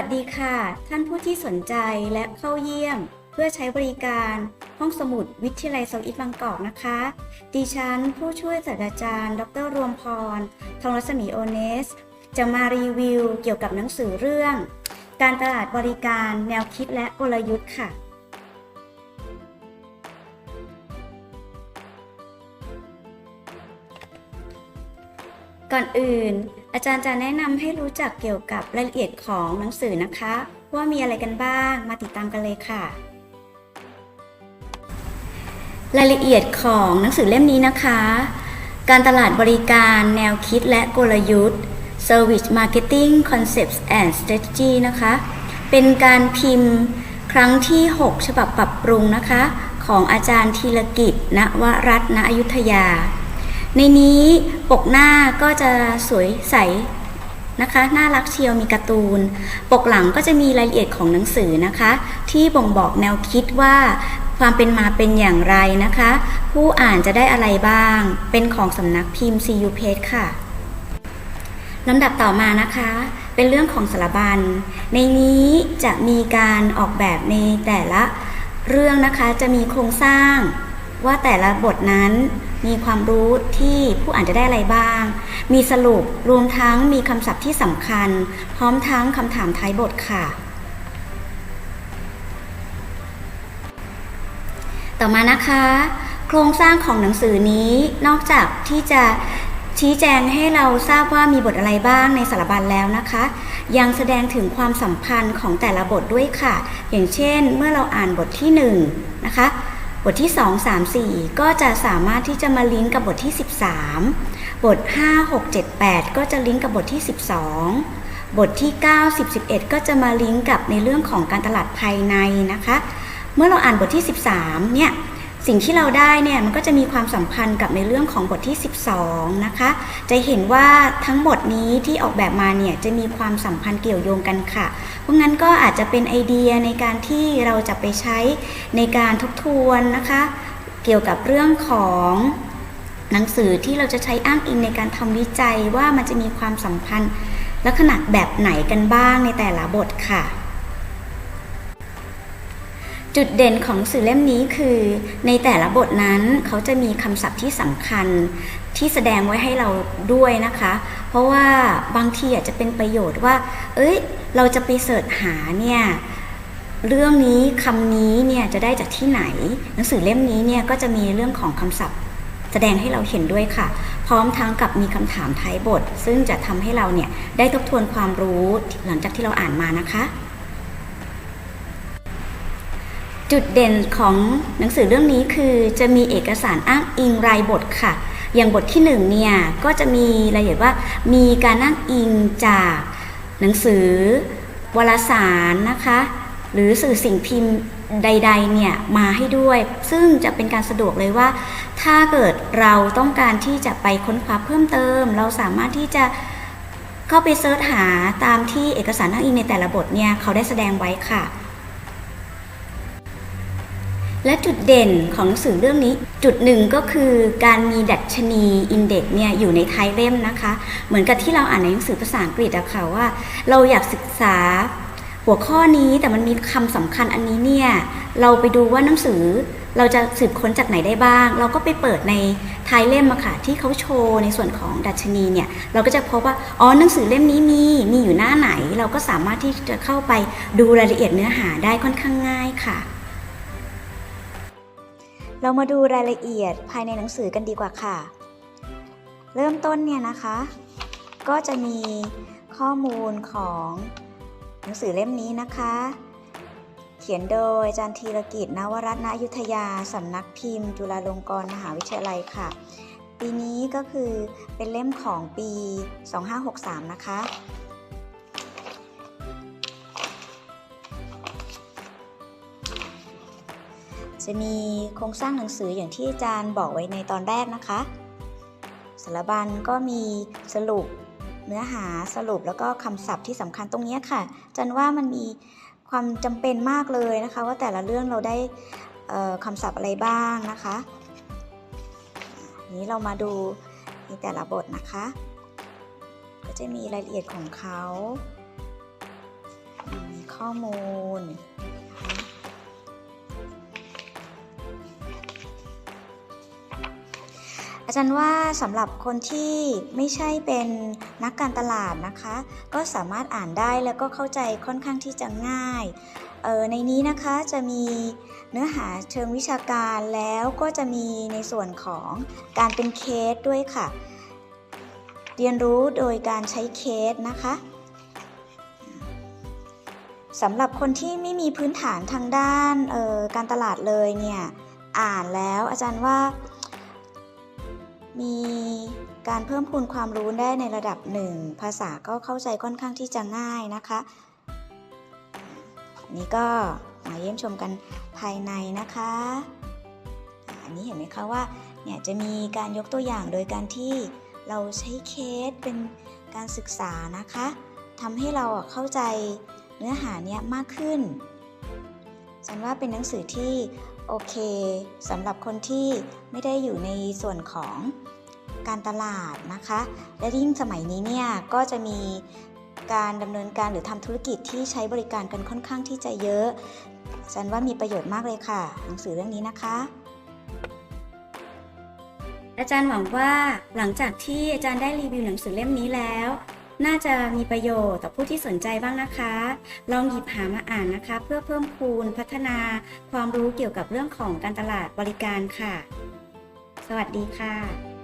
วัสดีค่ะ ท่านผู้ที่สนใจและเข้าเยี่ยม เพื่อใช้บริการห้องสมุดวิทยาลัยเซาท์อีสต์บางกอกนะคะ ดิฉันผู้ช่วยศาสตราจารย์ ดรรวมพร ทองรัศมีโอเนส จะมารีวิวเกี่ยวกับหนังสือเรื่อง การตลาดบริการแนวคิดและกลยุทธ์ค่ะก่อนอื่น อาจารย์จะแนะนำให้รู้จักเกี่ยวกับรายละเอียดของหนังสือนะคะ ว่ามีอะไรกันบ้างมาติดตามกันเลยค่ะ รายละเอียดของหนังสือเล่มนี้นะคะ การตลาดบริการแนวคิดและกลยุทธ์ Service Marketing Concepts and Strategy นะคะ เป็นการพิมพ์ครั้งที่ 6 ฉบับปรับปรุงนะคะ ของอาจารย์ธีรกิจณวรัตน์ณอยุธยา ในนี้ปกหน้าก็จะสวยใสนะคะน่ารักเชียวมีการ์ตูน ปกหลังก็จะมีรายละเอียดของหนังสือนะคะ ที่บ่งบอกแนวคิดว่าความเป็นมาเป็นอย่างไรนะคะ ผู้อ่านจะได้อะไรบ้าง เป็นของสำนักพิมพ์ CU Press ค่ะลำดับต่อมานะคะ เป็นเรื่องของสารบัญ ในนี้จะมีการออกแบบในแต่ละเรื่องนะคะจะมีโครงสร้าง ว่าแต่ละบทนั้น มีความรู้ที่ผู้อ่านจะได้อะไรบ้าง มีสรุปรวมทั้งมีคำศัพท์ที่สำคัญ พร้อมทั้งคำถามท้ายบทค่ะ ต่อมานะคะ โครงสร้างของหนังสือนี้นอกจากที่จะชี้แจงให้เราทราบว่ามีบทอะไรบ้างในสารบัญแล้วนะคะ ยังแสดงถึงความสัมพันธ์ของแต่ละบทด้วยค่ะ อย่างเช่น เมื่อเราอ่านบทที่1นนะคะ ทที่ 2 3 4 ก็จะสามารถที่จะมาลิงก์กับบทที่ 13 บท 5 6 7 8 ก็จะลิงก์กับบทที่ 12 บทที่ 9 10 11 ก็จะมาลิงก์กับในเรื่องของการตลาดภายในนะคะ เมื่อเราอ่านบทที่ 13 เนี่ย สิ่งที่เราได้เนี่ยมันก็จะมีความสัมพันธ์กับในเรื่องของบทที่ 12 นะคะ จะเห็นว่าทั้งหมดนี้ที่ออกแบบมาเนี่ยจะมีความสัมพันธ์เกี่ยวโยงกันค่ะ เพราะงั้นก็อาจจะเป็นไอเดียในการที่เราจะไปใช้ในการทบทวนนะคะ เกี่ยวกับเรื่องของหนังสือที่เราจะใช้อ้างอิงในการทำวิจัยว่ามันจะมีความสัมพันธ์ลักษณะแบบไหนกันบ้างในแต่ละบทค่ะ จุดเด่นของสื่อเล่มนี้คือ ในแต่ละบทนั้นเขาจะมีคำศัพท์ที่สำคัญที่แสดงไว้ให้เราด้วยนะคะ เพราะว่าบางทีอาจจะเป็นประโยชน์ว่า เอ้ย เราจะไปเสิร์ชหาเนี่ยเรื่องนี้คำนี้เนี่ยจะได้จากที่ไหน หนังสือเล่มนี้เนี่ยก็จะมีเรื่องของคำศัพท์แสดงให้เราเห็นด้วยค่ะ พร้อมทั้งกับมีคำถามท้ายบท ซึ่งจะทำให้เราเนี่ยได้ทบทวนความรู้หลังจากที่เราอ่านมานะคะ จุดเด่นของหนังสือเรื่องนี้คือจะมีเอกสารอ้างอิงรายบทค่ะ อย่างบทที่หนึ่งเนี่ยก็จะมีรายละเอียดว่ามีการอ้างอิงจากหนังสือวารสารนะคะหรือสื่อสิ่งพิมพ์ใดๆเนี่ยมาให้ด้วย ซึ่งจะเป็นการสะดวกเลยว่า ถ้าเกิดเราต้องการที่จะไปค้นคว้าเพิ่มเติม เราสามารถที่จะเข้าไปเซิร์ชหาตามที่เอกสารอ้างอิงในแต่ละบทเนี่ยเขาได้แสดงไว้ค่ะ และจุดเด่นของหนังสือเรื่องนี้ จุดหนึ่งก็คือการมีดัชนีอินเด็กซ์เนี่ยอยู่ในท้ายเล่มนะคะ เหมือนกับที่เราอ่านในหนังสือภาษาอังกฤษอะค่ะว่า เราอยากศึกษาหัวข้อนี้แต่มันมีคำสำคัญอันนี้เนี่ยเราไปดูว่าหนังสือเราจะสืบค้นจากไหนได้บ้าง เราก็ไปเปิดในท้ายเล่มอะค่ะที่เขาโชว์ในส่วนของดัชนีเนี่ยเราก็จะพบว่าอ๋อหนังสือเล่มนี้มีมีอยู่หน้าไหน เราก็สามารถที่จะเข้าไปดูรายละเอียดเนื้อหาได้ค่อนข้างง่ายค่ะ เรามาดูรายละเอียดภายในหนังสือกันดีกว่าค่ะ เริ่มต้นเนี่ยนะคะ ก็จะมีข้อมูลของหนังสือเล่มนี้นะคะ เขียนโดยอาจารย์ธีรกิจนวรัตน์ณอยุทธยาสำนักพิมพ์ จุฬาลงกรณ์มหาวิทยาลัยค่ะ ปีนี้ก็คือเป็นเล่มของปี 2563 นะคะ จะมีโครงสร้างหนังสืออย่างที่อาจารย์บอกไว้ในตอนแรกนะคะ สารบัญก็มีสรุปเนื้อหาสรุปแล้วก็คำศัพท์ที่สำคัญตรงนี้ค่ะอาจันว่ามันมีความจำเป็นมากเลยนะคะ ว่าแต่ละเรื่องเราได้คำศัพท์อะไรบ้างนะคะนี้เรามาดูในแต่ละบทนะคะ ก็จะมีรายละเอียดของเขา มีข้อมูล อาจารย์ว่าสำหรับคนที่ไม่ใช่เป็นนักการตลาดนะคะ ก็สามารถอ่านได้แล้วก็เข้าใจค่อนข้างที่จะง่ายเออในนี้นะคะจะมีเนื้อหาเชิงวิชาการแล้วก็จะมีในส่วนของการเป็นเคสด้วยค่ะ เรียนรู้โดยการใช้เคสนะคะสำหรับคนที่ไม่มีพื้นฐานทางด้านออการตลาดเลยเนี่ย อ่านแล้วอาจารย์ว่า มีการเพิ่มพูนความรู้ได้ในระดับหนึ่งภาษาก็เข้าใจค่อนข้างที่จะง่ายนะคะอันนี้ก็มาเยี่ยมชมกันภายในนะคะ อันนี้เห็นไหมคะว่าเนี่ยจะมีการยกตัวอย่างโดยการที่เราใช้เคสเป็นการศึกษานะคะทำให้เราเข้าใจเนื้อหาเนี้ยมากขึ้นฉันว่าเป็นหนังสือที่ โอเคสำหรับคนที่ไม่ได้อยู่ในส่วนของการตลาดนะคะ และยิ่งสมัยนี้เนี่ยก็จะมีการดำเนินการหรือทำธุรกิจที่ใช้บริการกันค่อนข้างที่จะเยอะฉันว่ามีประโยชน์มากเลยค่ะ หนังสือเรื่องนี้นะคะ อาจารย์หวังว่าหลังจากที่อาจารย์ได้รีวิวหนังสือเล่มนี้แล้ว น่าจะมีประโยชน์ต่อผู้ที่สนใจบ้างนะคะ ลองหยิบหามาอ่านนะคะ เพื่อเพิ่มคูณพัฒนาความรู้เกี่ยวกับเรื่องของการตลาดบริการค่ะ สวัสดีค่ะ